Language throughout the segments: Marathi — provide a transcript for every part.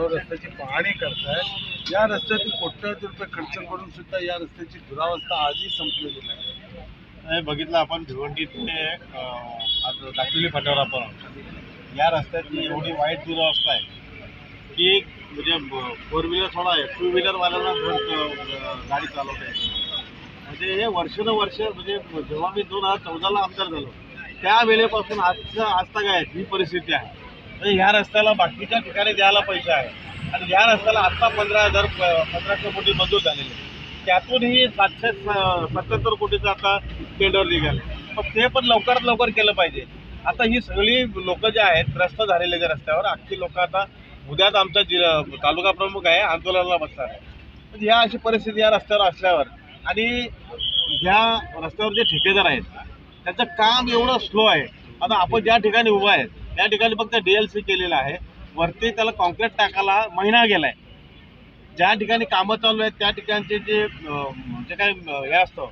आलो रस्त्याची पाहणी करतायत या रस्त्यातील कोट्यावधी रुपये खर्च करून सुद्धा या रस्त्याची दुरावस्था आजही संपलेली नाही. हे बघितलं आपण भिवंडी ते आज दाखवली फाट्यावर आपण. या रस्त्याची एवढी वाईट दुरावस्था आहे की म्हणजे फोर व्हीलर थोडा आहे टू व्हीलरवाल्यांना गाडी चालवता येते. म्हणजे हे वर्षानुवर्ष म्हणजे जेव्हा मी दोन हजार चौदाला आमदार झालो त्या वेळेपासून आजचं आजता काय ही परिस्थिती आहे. म्हणजे ह्या रस्त्याला बाकीच्या ठिकाणी द्यायला पैसा आहे आणि ह्या रस्त्याला आत्ता पंधरा हजार पंधराशे कोटी मंजूर झालेले आहे. त्यातूनही सातशे सत्याहत्तर कोटीचं आता टेंडर निघाले. मग ते पण लवकरात लवकर केलं पाहिजे. आता ही सगळी लोक जे आहेत त्रस्त झालेले त्या रस्त्यावर अख्खी लोक आता उद्याच आमचा जिल्हा तालुका प्रमुख आहे आंदोलनाला बसणार आहे. म्हणजे ह्या अशी परिस्थिती या रस्त्यावर असल्यावर आणि ह्या रस्त्यावर जे ठेकेदार आहेत त्याचं काम एवढं स्लो आहे. आता आपण ज्या ठिकाणी उभं आहे त्या ठिकाणी फक्त डी एल सी केलेलं आहे. वरती त्याला कॉन्क्रीट टाकायला महिना गेलाय. ज्या ठिकाणी कामं चालू आहेत त्या ठिकाणचे जे जे काही अं, हे असतं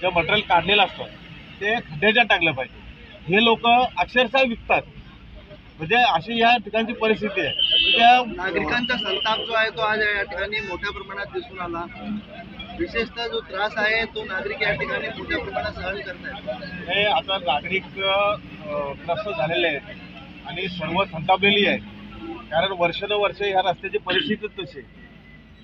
जे मटेरियल काढलेलं असतं ते खड्ड्याच्या टाकलं पाहिजे. हे लोक अक्षरशः विकतात. म्हणजे अशी या ठिकाणची परिस्थिती आहे. म्हणजे नागरिकांचा संताप जो आहे तो आज या ठिकाणी मोठ्या प्रमाणात दिसून आला. विशेषतः जो त्रास आहे तो नागरिक या ठिकाणी मोठ्या प्रमाणात सहन करतात हे आता नागरिक त्रस्त झालेले आहेत. आणि सर्व संतापलेली आहे. कारण वर्षानुवर्ष ह्या रस्त्याची परिस्थितीच तशी आहे.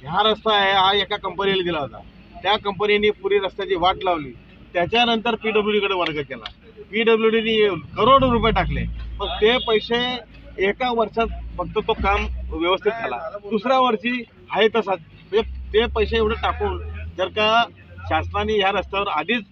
ह्या रस्ता आहे हा एका कंपनीला दिला होता. त्या कंपनीने पुरी रस्त्याची वाट लावली. त्याच्यानंतर पी डब्ल्यूकडे वर्ग केला. पी डब्ल्यू डीने करोडो रुपये टाकले. पण ते पैसे एका वर्षात फक्त तो काम व्यवस्थित झाला. दुसऱ्या वर्षी आहे तसाच. म्हणजे ते पैसे एवढे टाकून जर का शासनाने ह्या रस्त्यावर आधीच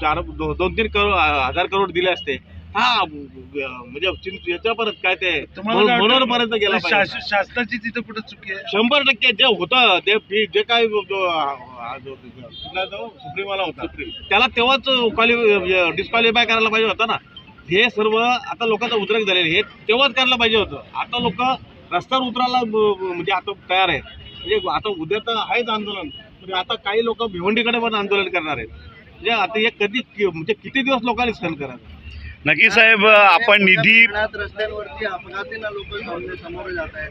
चार दो- दोन तीन करोड हजार करोड दिले असते हा म्हणजे चिं- याच्यापर्यंत काय ते वाटतं? मनोरपर्यंत गेला शास- शासनाची तिथं कुठं चुकी आहे? शंभर टक्के जे होतं ते फी जे काय सुप्रीमवाला होता. त्याला तेव्हाच डिस्क्वालिफाय करायला पाहिजे होतं ना. हे सर्व आता लोकांचा उद्रेक झालेले हे तेव्हाच करायला पाहिजे होतं. आता लोक रस्त्यावर उतरायला म्हणजे आता तयार आहेत. म्हणजे आता उद्या तर आहेच आंदोलन. म्हणजे आता काही लोक भिवंडीकडे पण आंदोलन करणार आहेत. म्हणजे आता हे कधी म्हणजे किती दिवस लोकांनी सहन करायचं? नक्की साहेब आपण निधी रस्त्यांवरती अपघातीनं लोक समोर जात आहेत.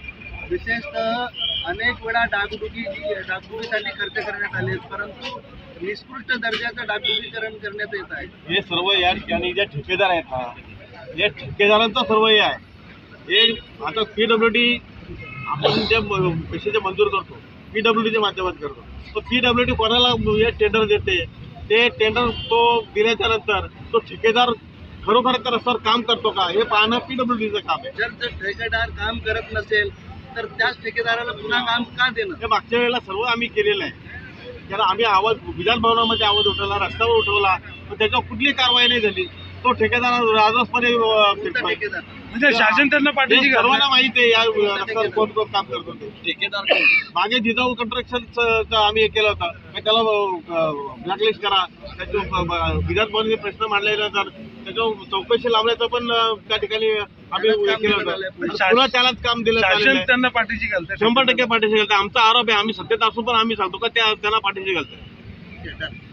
विशेषतः अनेक वेळा डागडुगी डागडुगीसाठी खर्च करण्यात आले परंतु निकृष्ट दर्जाचं डागडुगीकरण करण्यात येत आहे. हे सर्व या ठिकाणी जे ठेकेदार आहेत हा हे ठेकेदारांचा सर्व हे आहे. हे आता पी डब्ल्यू डी आपण जे जे मंजूर करतो पी डब्ल्यू डीच्या माध्यमातून करतो. तो पी डब्ल्यू डी कोणाला हे टेंडर देते? ते टेंडर तो दिल्याच्या नंतर तो ठेकेदार खरोखर त्या रस्त्यावर काम करतो का? हे पाहणं पी डब्ल्यू डीचं काम आहे. जर जर ठेकेदार काम करत नसेल तर त्याच ठेकेदाराला पुन्हा काम का देणं? हे मागच्या वेळेला सर्व आम्ही केलेलं आहे. कारण आम्ही आवाज विधान भवनामध्ये आवाज उठवला रस्त्यावर उठवला पण त्याच्यावर कुठली कारवाई नाही झाली. तो ठेकेदार. ठेकेदार? म्हणजे शासन त्यांना घालणार. सर्वांना माहिती आहे या रस्त्यावर कोण कोण काम करतो ते. ठेकेदार मागे जिजाऊ कंस्ट्रक्शन आम्ही हे केलं होतं. त्याला ब्लॅकलिस्ट करा. त्याच्या विधान भवनाचे प्रश्न मांडल्यानंतर त्याच्यावर चौकशी लावण्याचं पण त्या ठिकाणी आम्ही हे केलं होतं. पुन्हा त्यालाच काम दिलं शासन चाललेलं आहे. त्यांना घालते शंभर टक्के पाठीशी घालतं आमचा आरोप आहे आम्ही सत्तेत असून पण आम्ही सांगतो का त्या त्यांना पाठीशी घालतो